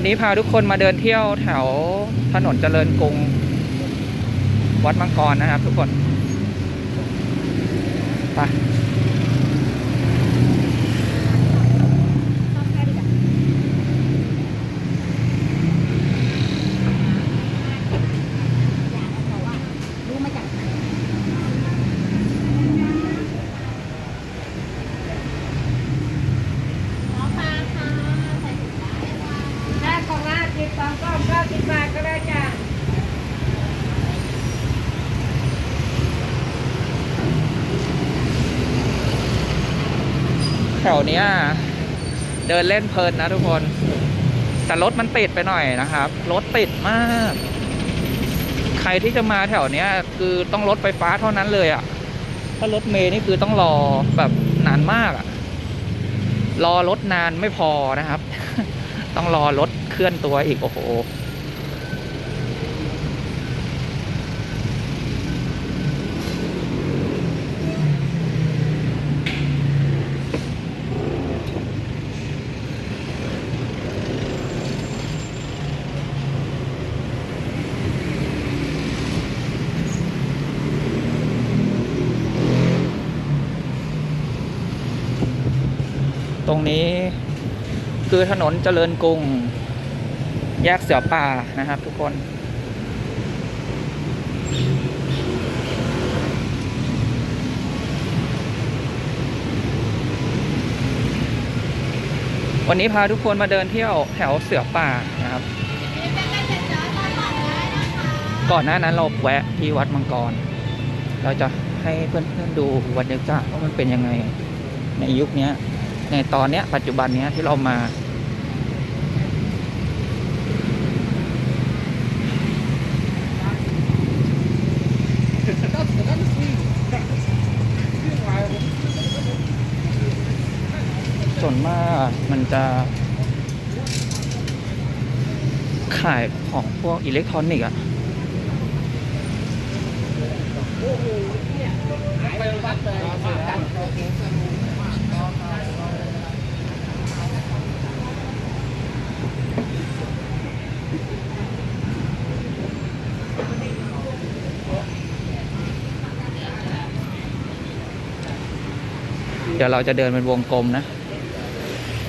วันนี้พาทุกคนมาเดินเที่ยวแถวถนนเจริญกรุง วัดมังกรนะครับทุกคน ไป รู้มาจากไหน ถ้ากล่องละ สองกล่องเก้าสิบบาทก็ได้จ้ะแถวเนี้ยเดินเล่นเพลินนะทุกคน แต่รถมันติดไปหน่อยนะครับ รถติดมาก ใครที่จะมาแถวเนี้ย คือต้องรถไฟฟ้าเท่านั้นเลยอะ่ะ ถ้ารถเมย์นี่คือต้องรอแบบนานมากอะ่ะ รอรถนานไม่พอนะครับ ต้องรอรถ ลื่อนตัวอีก โอ้โห ตรงนี้คือถนนเจริญกรุง แยกเสือป่านะครับ ทุกคน วันนี้พาทุกคนมาเดินเที่ยวแถวเสือป่านะครับ ก่อนหน้านั้นเราแวะที่วัดมังกร เราจะให้เพื่อนๆดูบรรยากาศว่ามันเป็นยังไง ในยุคนี้ในตอนนี้ปัจจุบันนี้ที่เรามา ส่วนมากมันจะ ขายของพวกอิเล็กทรอนิกส์อะเดี๋ยวเราจะเดินเป็นวงกลมนะ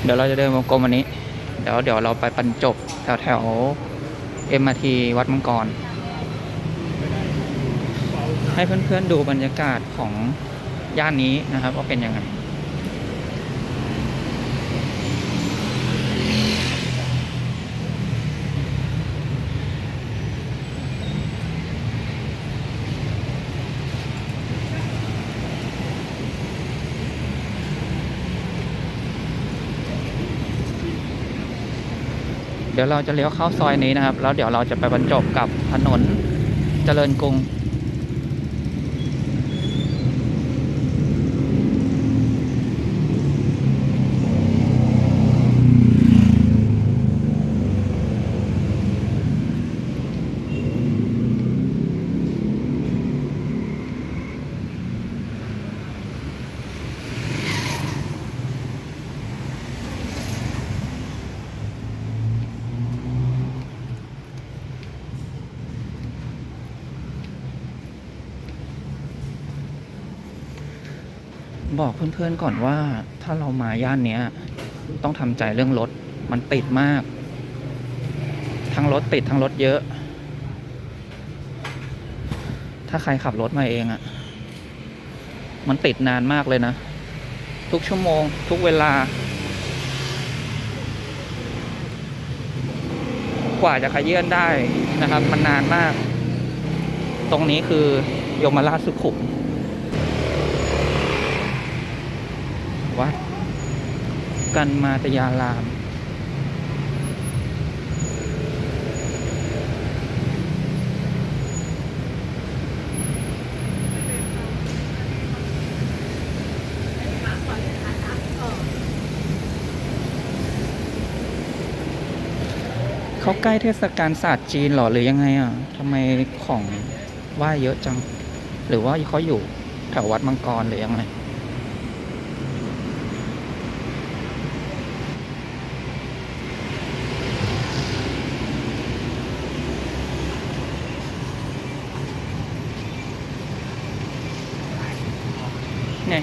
เดี๋ยวเราจะเดินวงกลมวันนี้ เดี๋ยวเดี๋ยวเราไปปันจบแถวแถวเอ็มอาทีวัดมังกร ให้เพื่อนๆดูบรรยากาศของย่านนี้นะครับว่าเป็นยังไง ดี๋ยวเราจะเลี้ยวเข้าซอยนี้นะครับ แล้วเดี๋ยวเราจะไปบรรจบกับถนนเจริญกรุง บอกเพื่อนๆก่อนว่าถ้าเรามาย่านเนี้ย ต้องทำใจเรื่องรถมันติดมาก ทั้งรถติดทั้งรถเยอะ ถ้าใครขับรถมาเองอะมันติดนานมากเลยนะ ทุกชั่วโมง ทุกเวลา กว่าจะขยื่นได้นะครับ มันนานมาก ตรงนี้คือยมราชสุขุม วัด กันมาตยาราม เขาใกล้เทศกาลศาสตร์จีนหรอ หรือยังไงอะทำไมของไหว่าเยอะจัง หรือว่าเขาอยู่แถววัดมังกรหรือยังไง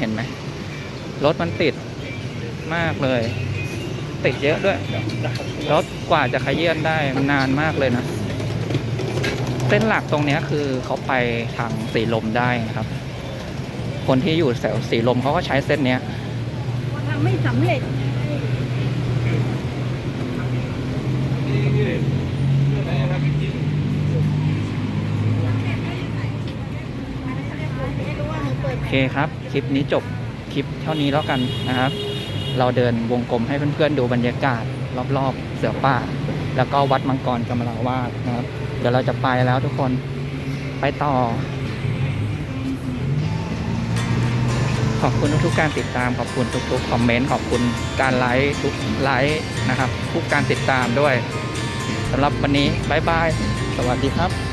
เห็นไหมรถมันติดมากเลย ติดเยอะด้วย รถกว่าจะขยื่นได้มันนานมากเลยนะ เส้นหลักตรงนี้คือเขาไปทางสีลมได้นะครับ คนที่อยู่แถวสีลมเขาก็ใช้เส้นเนี้ยทำไม่สำเร็จ เคครับ คลิปนี้จบคลิปเท่านี้แล้วกันนะครับ เราเดินวงกลมให้เพื่อนๆดูบรรยากาศรอบๆเสือป่า แล้วก็วัดมังกรกำมะลาวาดนะครับ เดี๋ยวเราจะไปแล้วทุกคนไปต่อ ขอบคุณทุกๆการติดตามขอบคุณทุกๆคอมเมนต์ขอบคุณการไลค์ทุกไลค์นะครับทุกการติดตามด้วยสำหรับวันนี้บายบาย สวัสดีครับ